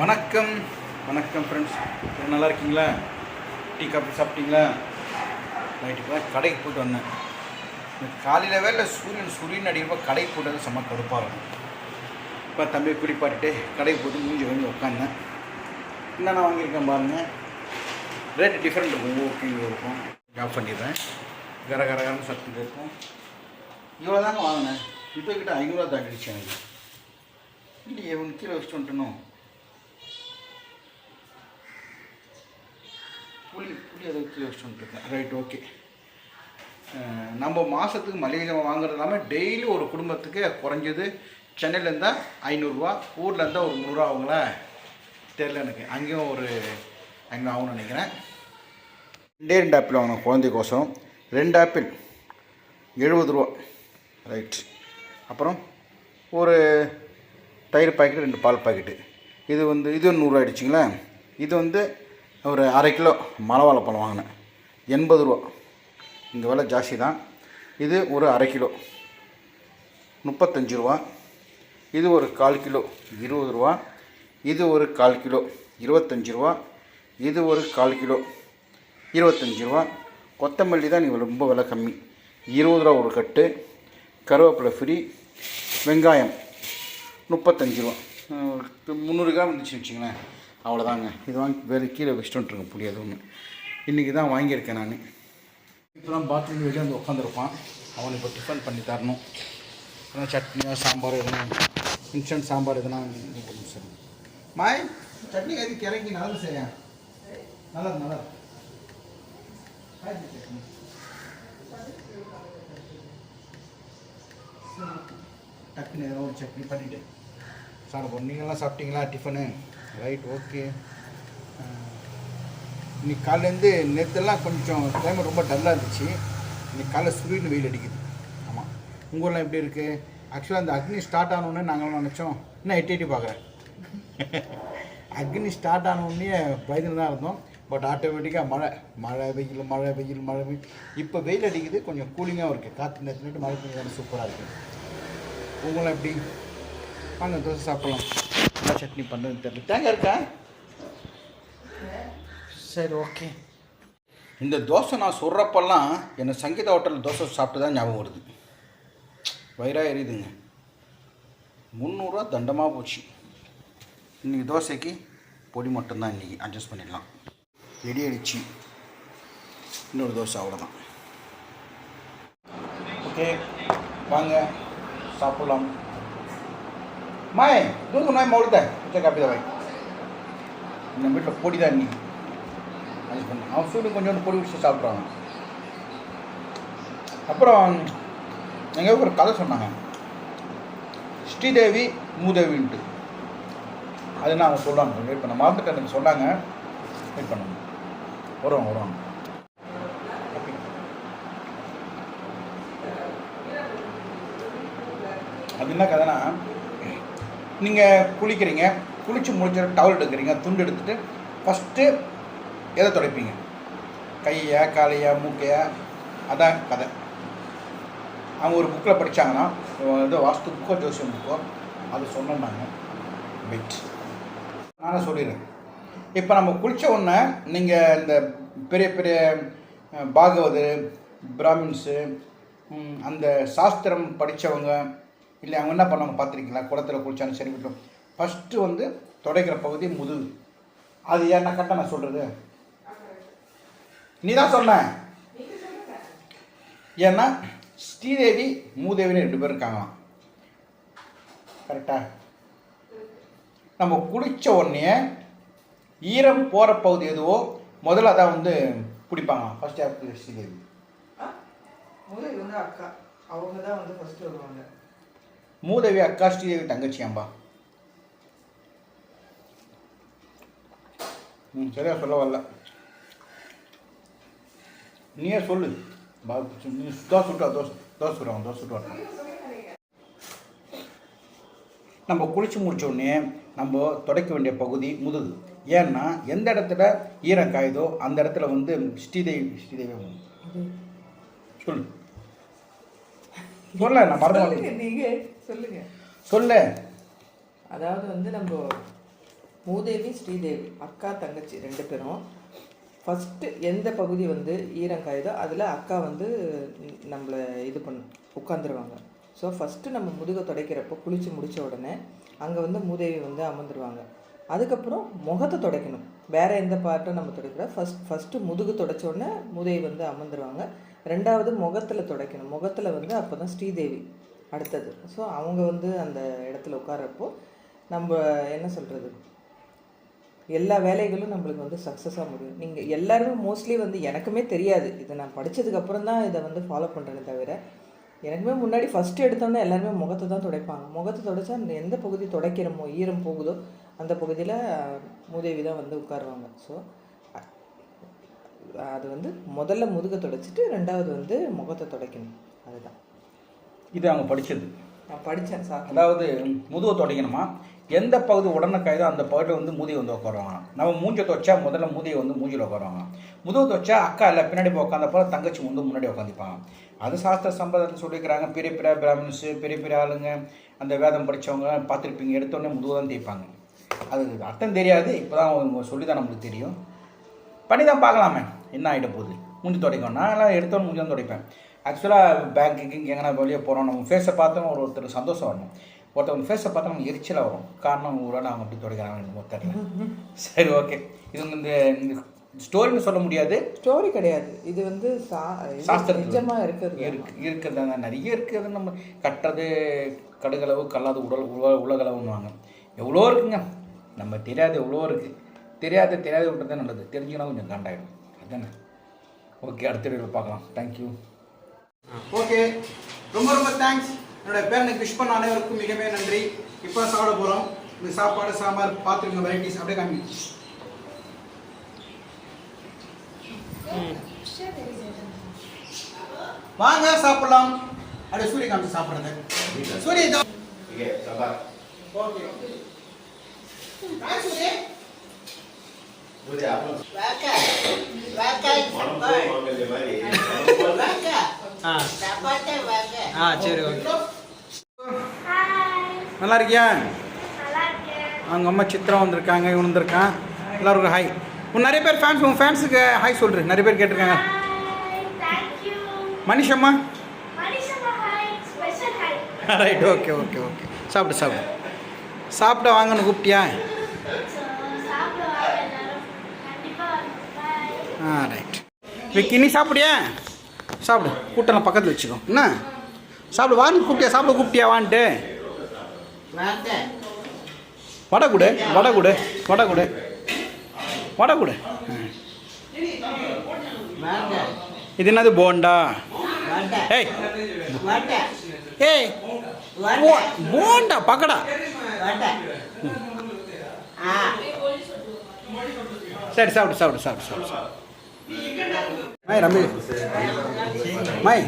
வணக்கம். வணக்கம் ஃப்ரெண்ட்ஸ் நல்லா இருக்கீங்களா? டீ காஃபி சாப்பிட்டீங்களா? நைட்டு இப்போ தான் கடைக்கு போயிட்டு வந்தேன். எனக்கு காலையில் வேலை சூரியன் சூரியன் அடிக்கிறப்ப கடைக்கு போட்டது செம்ம கடுப்பாக இருக்கும். இப்போ தம்பி குளிப்பாட்டிட்டு கடைக்கு போட்டு மூஞ்சி வாங்கி உட்காந்தேன். என்னென்ன வாங்கியிருக்கேன் பாருங்கள் ரேட்டு டிஃப்ரெண்ட் இருக்கும். ஓகே இருக்கும். ஆஃப் பண்ணிடுறேன். கர கர கரன்னு சத்து இருக்கும். இவ்வளோ தாங்க வாங்கினேன். இப்போ கிட்ட ஐநூறுரூவா தாக்கிடுச்சு எனக்கு. இல்லையே இவன் கீழே வச்சுட்டு வந்துட்டணும் புளி புளி அதை கீழே வச்சுட்டு வந்துருக்கேன் ரைட் ஓகே நம்ம மாதத்துக்கு மளிகை ஜாமான் வாங்குறது இல்லாமல் டெய்லி ஒரு குடும்பத்துக்கு குறைஞ்சது சென்னையில் இருந்தால் ஐநூறுரூவா ஊரில் இருந்தால் ஒரு முந்நூறுரூவா ஆகுங்களா? தெரில எனக்கு. அங்கேயும் ஒரு ஐநூறு ஆகும்னு நினைக்கிறேன். ரெண்டே ரெண்டு ஆப்பிள் வாங்கினோம் குழந்தைக்கோசரம். ரெண்டு ஆப்பிள். எழுபது ரூபா. ரைட் அப்புறம் ஒரு தயிர் பாக்கெட் ரெண்டு பால் பாக்கெட்டு. இது வந்து இது நூறுரூவா ஆயிடுச்சுங்களா? இது வந்து ஒரு அரை கிலோ மலவாழைப்பழம் வாங்கினேன். எண்பது ரூபா. இங்கே விலை ஜாஸ்தி தான். இது ஒரு அரை கிலோ. முப்பத்தஞ்சு ரூபா. இது ஒரு கால் கிலோ. இருபது ரூபா. இது ஒரு கால் கிலோ. இருபத்தஞ்சி ரூபா. இது ஒரு கால் கிலோ. இருபத்தஞ்சி ரூபா. கொத்தமல்லி தான் இங்கே ரொம்ப விலை கம்மி. இருபது ரூபா ஒரு கட்டு. கருவேப்பிலை ஃப்ரீ. வெங்காயம் முப்பத்தஞ்சு ரூபா. முந்நூறு கிராம் இருந்துச்சு வச்சுங்களேன். அவ்வளோதாங்க இது வாங்கி வேறு கீழே வச்சுட்டு வந்துருங்க ஒன்று இன்றைக்கி தான் வாங்கியிருக்கேன் நான். இப்போ தான் பாத்ரூம் வெளியே வந்து உட்காந்துருப்பான் அவனுக்கு இப்போ டிஃபன் பண்ணி தரணும். எதனா சட்னியோ சாம்பார் எதனா இன்ஸ்டன்ட் சாம்பார் எதனா சரி. மாய் சட்னி எதுக்கு இறங்கி நல்லது சரியா நல்லது நல்லது சட்னி டக்குன்னு ஏதோ ஒரு சட்னி பண்ணிவிட்டு சாப்பிட போகிறோம் நீங்களாம் சாப்பிட்டீங்களா டிஃபனு ரைட் ஓகே இன்னைக்கு காலையிலேருந்து நேற்றுலாம் கொஞ்சம் கிளைமேட் ரொம்ப டல்லாக இருந்துச்சு. இன்னைக்கு காலைல சூரியன் வெயில் அடிக்குது. ஆமாம் உங்கள்லாம் எப்படி இருக்குது ஆக்சுவலாக அந்த அக்னி ஸ்டார்ட் ஆனோடனே நாங்களாம் நினச்சோம் இன்னும் எட்டி எட்டி பார்க்குறேன் அக்னி ஸ்டார்ட் ஆனோடனே பயந்துன்னு தான் இருந்தோம். பட் ஆட்டோமேட்டிக்காக மழை மழை வெயில் மழை வெயில் மழை வெயில். இப்போ வெயில் அடிக்குது கொஞ்சம் கூலிங்காகவும் இருக்குது காற்று நேற்று மழை பெய்யாது சூப்பராக இருக்குது உங்களை எப்படி? வாங்க தோசை சாப்பிட்லாம். சட்னி பண்ணுறதுன்னு தெரியல. தேங்காய் இருக்கா? சரி ஓகே இந்த தோசை நான் சொல்கிறப்பெல்லாம் என்னை சங்கீதா ஹோட்டலில் தோசை சாப்பிட்டு தான் ஞாபகம் வருது. வயிறாக எரியுதுங்க. முந்நூறுரூவா தண்டமாக போச்சு. இன்றைக்கி தோசைக்கு பொடி மட்டும்தான் இன்றைக்கி அட்ஜஸ்ட் பண்ணிடலாம். ரெடி அடிச்சு இன்னொரு தோசை அவ்வளோதான் ஓகே வாங்க சாப்பிட்லாம். மாய் தூங்கு நாய் மவுளுத்த உச்ச காப்பி வாய் நம்ம வீட்டில் பொடி தான் நீ அது பண்ண அவன் சூடு கொஞ்சோண்டு பொடி வச்சு சாப்பிட்றான் அப்புறம் எங்கள் ஒரு கதை சொன்னாங்க ஸ்ரீதேவி மூதேவின்ட்டு அது நான் அவங்க சொல்லுவாங்க வெயிட் பண்ண மறந்துட்டு எனக்கு சொன்னாங்க வெயிட் பண்ணுங்க வருவாங்க வருவாங்க அது என்ன கதைனா நீங்கள் குளிக்கிறீங்க குளித்து முடிச்ச டவல் எடுக்கிறீங்க துண்டு எடுத்துட்டு ஃபஸ்ட்டு எதை துடைப்பீங்க? கையா காலையா மூக்கையா? அதான் கதை. அவங்க ஒரு புக்கில் படித்தாங்கன்னா இது வாஸ்து புக்கோ ஜோசியம் புக்கோ அது சொன்னாங்க பெட் நானே சொல்லிடுறேன். இப்போ நம்ம குளித்த உடனே நீங்கள் இந்த பெரிய பெரிய பாகவதர் பிராமின்ஸு அந்த சாஸ்திரம் படித்தவங்க இல்லை அவங்க என்ன பண்ணுவாங்க பார்த்துருக்கீங்களா குளத்தில் குளிச்சாலும் சரி விட்டோம் ஃபஸ்ட்டு வந்து துடைக்கிற பகுதி முதுகு. அது ஏன்னா கரெக்டாக நான் சொல்கிறது நீ தான் சொன்ன. ஏன்னா ஸ்ரீதேவி மூதேவின்னு ரெண்டு பேர் இருக்காங்களாம். கரெக்டாக நம்ம குளித்த உடனே ஈரம் போகிற பகுதி எதுவோ முதல்ல அதான் வந்து பிடிப்பாங்க ஃபர்ஸ்ட் ஸ்ரீதேவி. முதல் வந்து அக்கா. அவங்க தான் வந்து ஃபஸ்ட்டு வருவாங்க. மூதேவி அக்கா ஸ்ரீதேவி தங்கச்சியாம்பா ம் சரியா சொல்ல வரல. நீயே சொல்லு. நீ தோசை சுட்டா தோசை தோசை சுடுவாங்க தோசை சுட்டு நம்ம குளிச்சு முடிச்ச உடனே நம்ம துடைக்க வேண்டிய பகுதி முதுகு. ஏன்னா எந்த இடத்துல ஈரம் காயுதோ அந்த இடத்துல வந்து ஸ்ரீதேவி ஸ்ரீதேவி சொல்லு. சொல்ல நான் மறந்து சொல்லுங்க நீங்க சொல்லுங்க. சொல்லு. அதாவது வந்து நம்ம மூதேவி ஸ்ரீதேவி அக்கா தங்கச்சி ரெண்டு பேரும் ஃபஸ்ட்டு எந்த பகுதி வந்து ஈரங்காயுதோ அதில் அக்கா வந்து நம்மளை இது பண்ண உட்காந்துருவாங்க ஸோ ஃபஸ்ட்டு நம்ம முதுகை துடைக்கிறப்போ குளித்து முடித்த உடனே அங்கே வந்து மூதேவி வந்து அமர்ந்துருவாங்க. அதுக்கப்புறம் முகத்தை துடைக்கணும். வேறு எந்த பார்ட்டும் நம்ம துடைக்கூடாது ஃபஸ்ட் ஃபஸ்ட்டு முதுகு துடைச்ச உடனே மூதேவி வந்து அமர்ந்துருவாங்க. ரெண்டாவது முகத்தில் துடைக்கணும். முகத்தில் வந்து அப்போ தான் ஸ்ரீதேவி அடுத்தது. ஸோ அவங்க வந்து அந்த இடத்துல உட்கார்றப்போ நம்ம என்ன சொல்கிறது எல்லா வேலைகளும் நம்மளுக்கு வந்து சக்ஸஸாக முடியும். நீங்கள் எல்லாருமே மோஸ்ட்லி வந்து எனக்குமே தெரியாது. இதை நான் படித்ததுக்கப்புறம் தான் இதை வந்து ஃபாலோ பண்ணுறேனே தவிர எனக்குமே முன்னாடி ஃபஸ்ட்டு எடுத்தோன்னே எல்லாருமே முகத்தை தான் துடைப்பாங்க. முகத்தை துடைச்சா அந்த எந்த பகுதி துடைக்கிறோமோ ஈரம் போகுதோ அந்த பகுதியில் மூதேவி தான் வந்து உட்காருவாங்க. ஸோ அது வந்து முதல்ல முதுகை துடைச்சிட்டு ரெண்டாவது வந்து முகத்தை துடைக்கணும். அதுதான். இது அவங்க படித்தது நான் படித்தேன் சார். அதாவது முதுவை துடைக்கணுமா? எந்த பகுதி உடனே கைதோ அந்த பகுதியில் வந்து மூதி வந்து உட்காருவாங்க நம்ம மூஞ்சை துவைச்சா முதல்ல மூதியை வந்து மூஞ்சியில் உட்காருவாங்க முதுகு துவைச்சா அக்கா இல்லை பின்னாடி போய் உட்காந்தப்போ தங்கச்சி வந்து முன்னாடி உட்காந்துப்பாங்க அது சாஸ்திர சம்பிரதாயத்தில் சொல்லியிருக்கிறாங்க. பெரிய பெரிய பிராமின்ஸு பெரிய பெரிய ஆளுங்க அந்த வேதம் படித்தவங்க பார்த்துருப்பீங்க. எடுத்தோடனே முதுகு தான் தேய்ப்பாங்க. அது அர்த்தம் தெரியாது. இப்போ தான் அவங்க சொல்லி தான் நம்மளுக்கு தெரியும். பண்ணி தான் பார்க்கலாமே. என்ன ஆகிட போகுது? மூஞ்சி துடைக்கும். நான் எல்லாம் எடுத்தோன்னு மூஞ்சி தான் துடைப்பேன். ஆக்சுவலாக பேங்க்குக்கு எங்கன்னா வெளியே போகிறோம் நம்ம ஃபேஸை பார்த்தோம் ஒரு ஒருத்தர் சந்தோஷம் வரணும். ஒருத்தவங்க ஃபேஸை பார்த்தா நமக்கு எரிச்சலாக வரும். காரணம் வேளை அவங்க அப்படி துடைக்கிறாங்க தெரியல. சரி ஓகே இது இந்த ஸ்டோரின்னு சொல்ல முடியாது. ஸ்டோரி கிடையாது. இது வந்து சா இது சாஸ்திரத்துல நிஜமா இருக்கிறது. இருக்கு இருக்கிறது நிறைய இருக்குது நம்ம கட்டுறது கடுகளவு கல்லாத உடல் உல உலகளவுன்னுவாங்க. எவ்வளோ இருக்குங்க? நம்ம தெரியாது எவ்வளோ இருக்குது தெரியாத தெரியாத விட்டுறதே நல்லது. தெரிஞ்சுன்னா கொஞ்சம் காண்டாயிடும். அதுதானே ஓகே அடுத்த வீடியோவில் பார்க்கலாம். தேங்க்யூ ஓகே ரொம்ப ரொம்ப தேங்க்ஸ் என்னோட பேரனுக்கு விஷ் பண்ண அனைவருக்கும் மிகவே நன்றி. இப்போ சாப்பிட போகிறோம் இந்த சாப்பாடு சாம்பார் பார்த்துருங்க வெரைட்டிஸ் அப்படியே காமி வாங்க சாப்பிடலாம். அப்படியே சூரிய காமிச்சு சாப்பிட்றது. சூரிய. ஓகே சூரிய? ஆ ஆ சரி ஓகே நல்லா இருக்கியா அவங்க அம்மா சித்ரா வந்திருக்காங்க இவன் வந்திருக்கான். எல்லாருக்கும் ஹாய் உன் நிறைய பேர் ஃபேன்ஸ் உன் ஃபேன்ஸுக்கு ஹாய் சொல்கிறேன் நிறைய பேர் கேட்டிருக்காங்க. மனிஷம்மா ரைட் ஓகே ஓகே ஓகே சாப்பிட்டு சாப்பிடு. சாப்பிட வாங்கன்னு கூப்பிட்டியா? ஆ ரைட் விக்கி நீ சாப்பிடியா? சாப்பிடு. கூட்டெல்லாம் பக்கத்தில் வச்சுக்கோ. என்ன? சாப்பிடு வான்னு கூப்பிட்டியா? சாப்பிட கூப்பிட்டியா வான்ட்டு? வடை கொடு வடை கொடு வடை கொடு. வடை கொடு. ஆ. இது என்னது போண்டா? ஏய். ஏய். போ- போண்டா பக்கடா. சரி சாப்பிடு சாப்பிடு சாப்பிடு சாப்பிடு சாப்பிடு. My Ramesh my